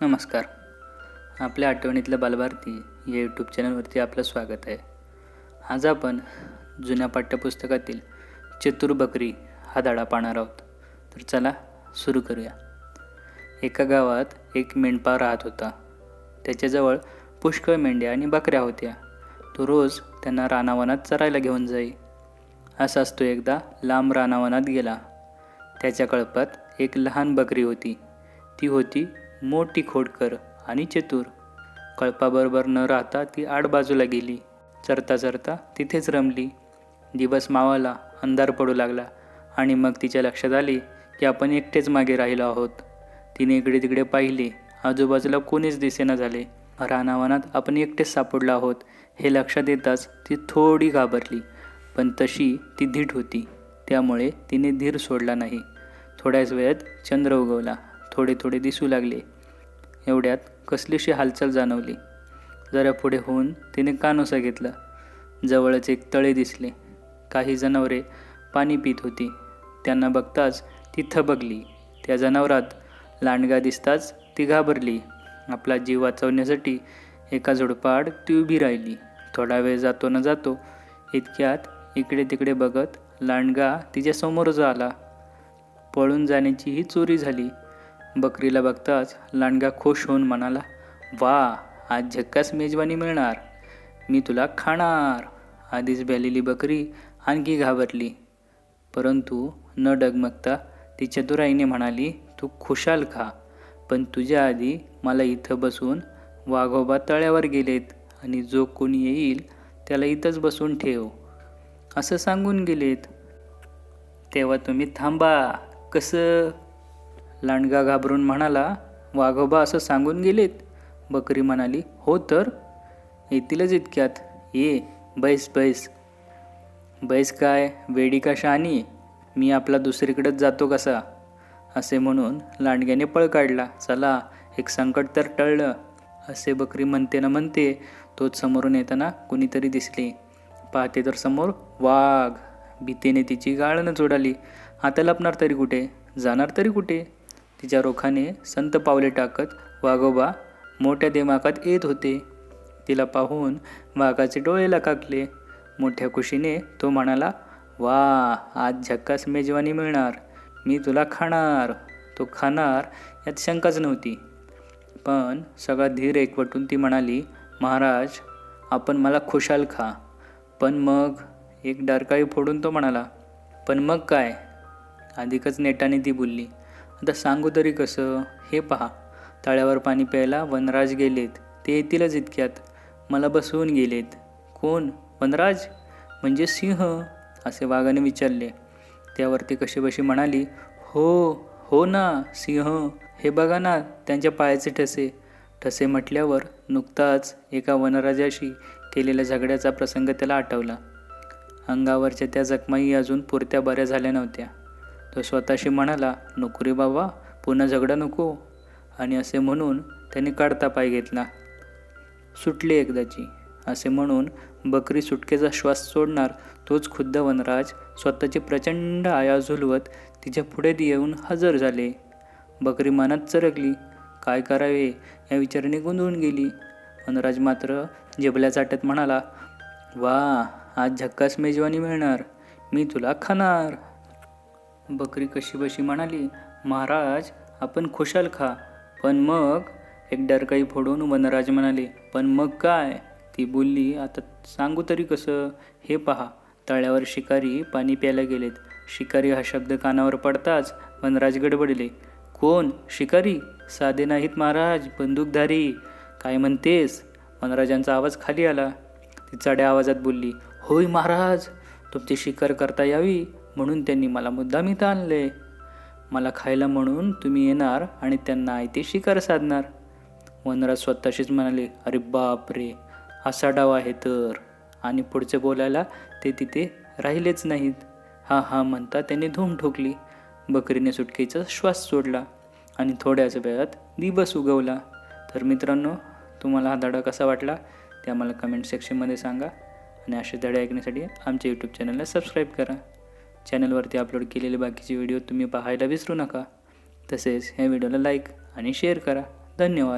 नमस्कार. आपल्या आठवणीतल्या बालभारती या यूट्यूब चॅनलवरती आपलं स्वागत आहे. आज आपण जुन्या पाठ्यपुस्तकातील चतुर बकरी हा धडा पाहणार आहोत. तर चला सुरू करूया. एका गावात एक मेंढपाळ राहत होता. त्याच्याजवळ पुष्कळ मेंढ्या आणि बकऱ्या होत्या. तो रोज त्यांना रानावनात चरायला घेऊन जाई. असाच तो एकदा लांब रानावनात गेला. त्याच्या कळपात एक लहान बकरी होती. ती होती मोठी खोडकर आणि चतुर. कळपाबरोबर न राहता ती आडबाजूला गेली. चरता चरता तिथेच रमली. दिवस मावाला अंधार पडू लागला आणि मग तिच्या लक्षात आले की आपण एकटेच मागे राहिलो आहोत. तिने इकडे तिकडे पाहिले. आजूबाजूला कोणीच दिसेना झाले. रानावनात आपण एकटेच सापडलो आहोत हे लक्षात येताच ती थोडी घाबरली. पण तशी ती धीट होती. त्यामुळे तिने धीर सोडला नाही. थोड्याच वेळात चंद्र उगवला. थोडे थोडे दिसू लागले. एवढ्यात कसलीशी हालचाल जाणवली. जरा पुढे होऊन तिने कानोसा घेतला. जवळच एक तळे दिसले. काही जनावरे पाणी पित होती. त्यांना बघताच ती थबकली. त्या जनावरात लांडगा दिसताच ती घाबरली. आपला जीव वाचवण्यासाठी एका झुडपाड ती उभी राहिली. थोडा वेळ जातो न जातो इतक्यात इकडे तिकडे बघत लांडगा तिच्यासमोरच आला. पळून जाण्याची ही चोरी झाली. बकरीला बघताच लांडगा खुश होऊन म्हणाला वा आज झक्कास मेजवानी मिळणार. मी तुला खाणार. आधीच भ्यालेली बकरी आणखी घाबरली. परंतु न डगमगता ती चतुराईने म्हणाली तू खुशाल खा पण तुझ्या आधी मला इथं बसून वाघोबा तळ्यावर गेलेत आणि जो कोणी येईल त्याला इथंच बसून ठेव. असं सांगून गेलेत. तेव्हा तुम्ही थांबा. कसं लांडगा घाबरून म्हणाला वाघोबा असं सांगून गेलेत? बकरी म्हणाली हो तर. येतीलच इतक्यात. ये बैस बैस. बैस काय? वेडी का शहाणी? मी आपला दुसरीकडेच जातो कसा? असे म्हणून लांडग्याने पळ काढला चला एक संकट तर टळलं. असे बकरी म्हणते ना म्हणते तोच समोरून येताना कुणीतरी दिसले. पाहते तर समोर वाघ भीतीने तिची गाळणच उडाली आता लपणार तरी कुठे? जाणार तरी कुठे? तिच्या रोखाने संत पावले टाकत वाघोबा मोठ्या दिमागात येत होते. तिला पाहून वाघाचे डोळे लकाकले. मोठ्या खुशीने तो म्हणाला वा आज झक्कास मेजवानी मिळणार. मी तुला खाणार. तो खाणार यात शंकाच नव्हती. पण सगळा धीर एकवटून ती म्हणाली महाराज आपण मला खुशाल खा. पण मग एक डरकाळी फोडून तो म्हणाला पण मग काय अधिकच नेटाने ती बोलली आता सांगू तरी कसं? हे पहा. तळ्यावर पाणी प्यायला वनराज गेलेत. ते येतीलच इतक्यात. मला बसवून गेलेत. कोण? वनराज? म्हणजे सिंह? असे वाघाने विचारले. त्यावरती कशी बशी म्हणाली हो हो ना सिंह. हे बघा ना त्यांच्या पायाचे ठसे. ठसे म्हटल्यावर नुकताच एका वनराजाशी केलेल्या झगड्याचा प्रसंग त्याला आठवला. अंगावरच्या त्या जखमाही अजून पुरत्या बऱ्या झाल्या नव्हत्या. तो स्वतःशी म्हणाला नको रे बाबा पुन्हा झगडा नको. आणि असे म्हणून त्याने काढता पाय घेतला. सुटली एकदाची. असे म्हणून बकरी सुटकेचा श्वास सोडणार तोच खुद्द वनराज स्वतःची प्रचंड आया झुलवत तिच्या पुढे येऊन हजर झाले. बकरी मनात चरकली. काय करावे? या विचाराने गोंधळून गेली. वनराज मात्र जेबल्या चाटत म्हणाला वा आज झक्कास मेजवानी मिळणार. मी तुला खाणार. बकरी कशी बशी म्हणाली महाराज आपण खुशाल खा. पण मग एक डरकाई फोडून वनराज म्हणाले पण मग काय? ती बोलली आता सांगू तरी कसं? हे पहा तळ्यावर शिकारी पाणी प्यायला गेलेत. शिकारी हा शब्द कानावर पडताच वनराज गडबडले. कोण? शिकारी? साधे नाहीत महाराज बंदूकधारी. काय म्हणतेस? वनराजांचा आवाज खाली आला. ती चढ्या आवाजात बोलली होय महाराज तुमची शिकार करता यावी. म्हणून त्यांनी मला मुद्दाम इथं आणले. मला खायला म्हणून तुम्ही येणार आणि त्यांना आयती शिकार साधणार. वनराज स्वतःशीच म्हणाले अरे बाप रे असा डाव आहे तर. आणि पुढचे बोलायला ते तिथे राहिलेच नाहीत. हा हा म्हणता त्यांनी धूम ठोकली. बकरीने सुटकेचा श्वास सोडला आणि थोड्याच वेळात दिवस उगवला. तर मित्रांनो तुम्हाला हा धडा कसा वाटला ते आम्हाला कमेंट सेक्शनमध्ये सांगा आणि असे धडे ऐकण्यासाठी आमच्या यूट्यूब चॅनलला सबस्क्राईब करा. चॅनलवरती अपलोड केलेले बाकीचे व्हिडिओ तुम्ही पाहायला विसरू नका. तसेच ह्या व्हिडिओला लाईक आणि शेअर करा. धन्यवाद.